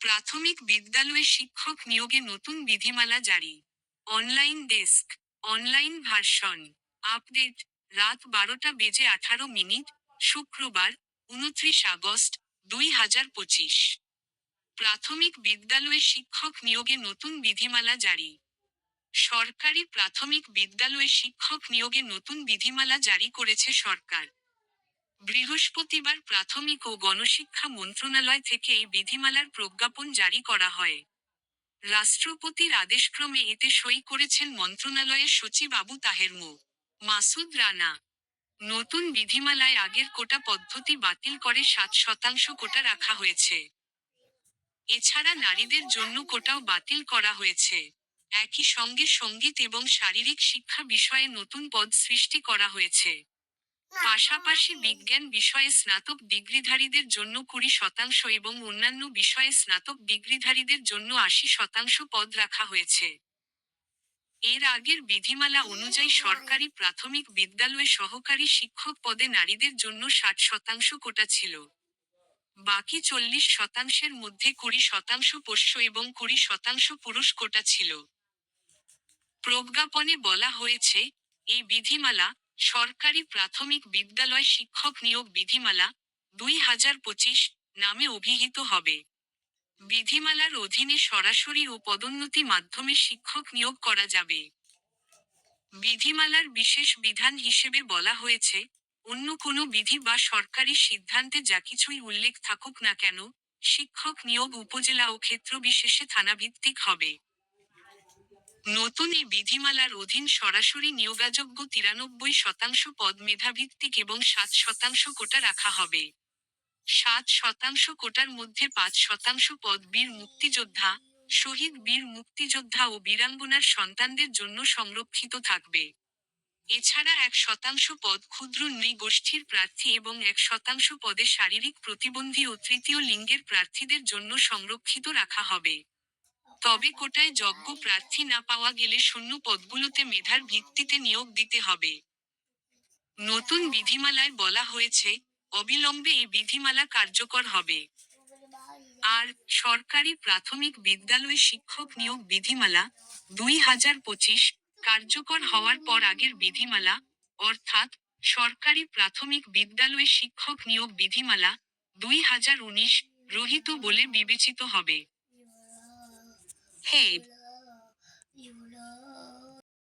প্রাথমিক বিদ্যালয়ে শিক্ষক নিয়োগে নতুন বিধিমালা জারি। Online desk, online version, update, রাত বারোটা বেজে আঠারো মিনিট, শুক্রবার, উনত্রিশ আগস্ট দুই হাজার পঁচিশ। প্রাথমিক বিদ্যালয়ে শিক্ষক নিয়োগে নতুন বিধিমালা জারি। সরকারি প্রাথমিক বিদ্যালয়ে শিক্ষক নিয়োগে নতুন বিধিমালা জারি করেছে সরকার। বৃহস্পতিবার প্রাথমিক ও গণশিক্ষা মন্ত্রণালয় থেকে এই বিধিমালার প্রজ্ঞাপন জারি করা হয়। রাষ্ট্রপতির আদেশক্রমে এতে সই করেছেন মন্ত্রণালয়ের সচিব আবু তাহের মাসুদ রানা। নতুন বিধিমালায় আগের কোটা পদ্ধতি বাতিল করে সাত শতাংশ কোটা রাখা হয়েছে। এছাড়া নারীদের জন্য কোটাও বাতিল করা হয়েছে। একই সঙ্গে সংগীত এবং শারীরিক শিক্ষা বিষয়ে নতুন পদ সৃষ্টি করা হয়েছে। পাশাপাশি বিজ্ঞান বিষয়ে স্নাতক ডিগ্রিধারীদের জন্য কুড়ি শতাংশ এবং অন্যান্য বিষয়ে স্নাতক ডিগ্রিধারীদের জন্য আশি শতাংশ পদ রাখা হয়েছে। এর আগের বিধিমালা অনুযায়ী সরকারি প্রাথমিক বিদ্যালয়ে সহকারী শিক্ষক পদে নারীদের জন্য ষাট শতাংশ কোটা ছিল। বাকি চল্লিশ শতাংশের মধ্যে কুড়ি শতাংশ পোষ্য এবং কুড়ি শতাংশ পুরুষ কোটা ছিল। প্রজ্ঞাপনে বলা হয়েছে, এই বিধিমালা সরকারি প্রাথমিক বিদ্যালয় শিক্ষক নিয়োগ বিধিমালা দুই হাজার পঁচিশ নামে অভিহিত হবে। বিধিমালার অধীনে সরাসরি ও পদোন্নতি মাধ্যমে শিক্ষক নিয়োগ করা যাবে। বিধিমালার বিশেষ বিধান হিসেবে বলা হয়েছে, অন্য কোনো বিধি বা সরকারি সিদ্ধান্তে যা কিছুই উল্লেখ থাকুক না কেন, শিক্ষক নিয়োগ উপজেলা ও ক্ষেত্র বিশেষে থানাভিত্তিক হবে। নতুন এই বিধিমালার অধীন সরাসরি নিয়োগাযোগ্য তিরানব্বই শতাংশ পদ মেধাভিত্তিক এবং সাত শতাংশ কোটা রাখা হবে। সাত শতাংশ কোটার মধ্যে পাঁচ শতাংশ পদ বীর মুক্তিযোদ্ধা, শহীদ বীর মুক্তিযোদ্ধা ও বীরাঙ্গনার সন্তানদের জন্য সংরক্ষিত থাকবে। এছাড়া এক শতাংশ পদ ক্ষুদ্র নৃগোষ্ঠীর প্রার্থী এবং এক শতাংশ পদে শারীরিক প্রতিবন্ধী ও তৃতীয় লিঙ্গের প্রার্থীদের জন্য সংরক্ষিত রাখা হবে। তবে কোটায় যোগ্য প্রার্থী না পাওয়া গেলে শূন্য পদগুলোতে মেধার ভিত্তিতে নিয়োগ দিতে হবে। নতুন বিধিমালায় বলা হয়েছে, অবিলম্বে এই বিধিমালা কার্যকর হবে। আর সরকারি প্রাথমিক বিদ্যালয়ে শিক্ষক নিয়োগ বিধিমালা দুই হাজার পঁচিশ কার্যকর হওয়ার পর আগের বিধিমালা, অর্থাৎ সরকারি প্রাথমিক বিদ্যালয়ে শিক্ষক নিয়োগ বিধিমালা দুই হাজার উনিশ রহিত বলে বিবেচিত হবে। Hey,